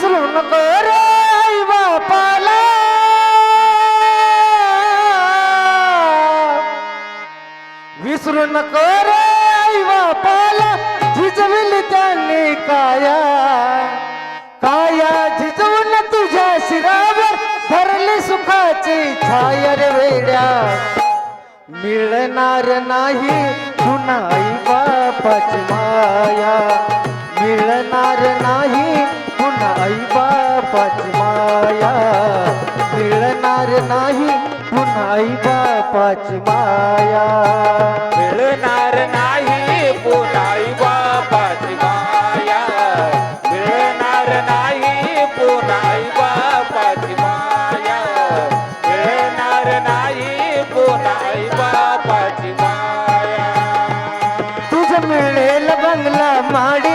विसरू नको रे आई बापाला. विसरू नको रे आई बापाला. झिजविली त्यांनी काया. काया झिजवून तुझ्या शिरावर धरली सुखाची छाया रे वेड्या. मिळणार नाही पुन्हा आई बापाची माया. मिळणार नाही आई बापाची माया मिळणार नाही पुन्हा आई बापाची माया. मिळणार नाही पुनाई बापाची माया. मिळणार नाही पुनाई बापाची माया. मिळणार नाही पुनाई बापाची माया. तुझ मिळेल बंगला माडी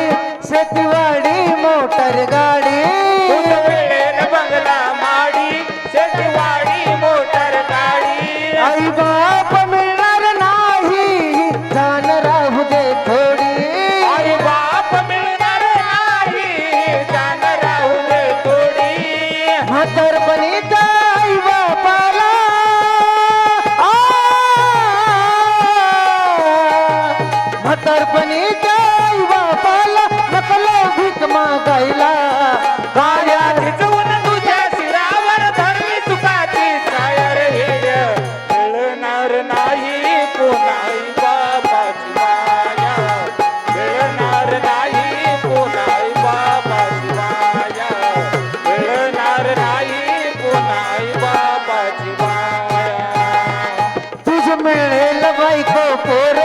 मिळेल बायको पोर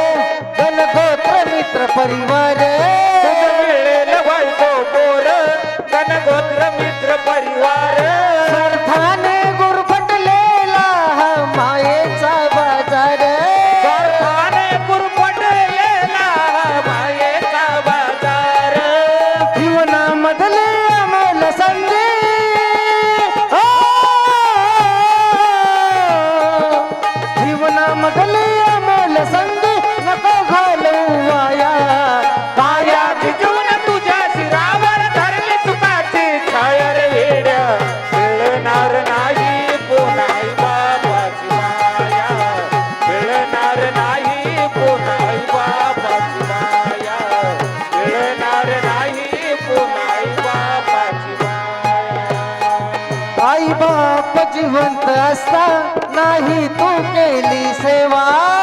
गण गोत्र मित्र परिवार. जिवंत असता नाही तू केली सेवा.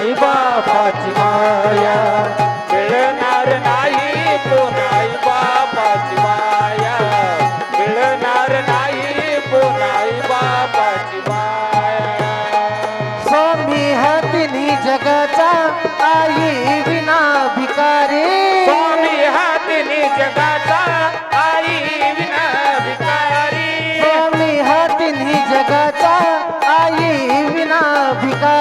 आई बापाची माया. मिळणार नाही आई बापाची माया. मिळणार नाही आई बापाची माया. स्वामी हातिनी जगाचा आई विना भिकारी. स्वामी हातीने जगाचा आई विना भिकारी. स्वामी हातिनी जगाचा आई विना भिकारी.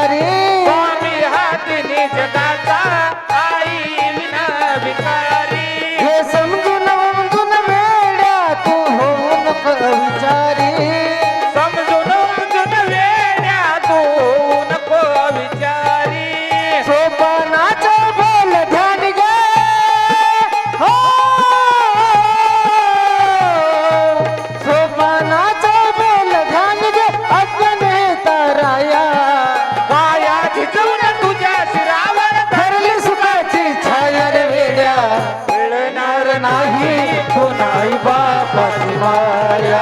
नाही कोणाई बापा शिवाया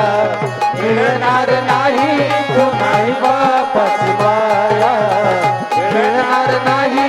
मिळणार नाही कोणाई बापा शिवाया मिळणार नाही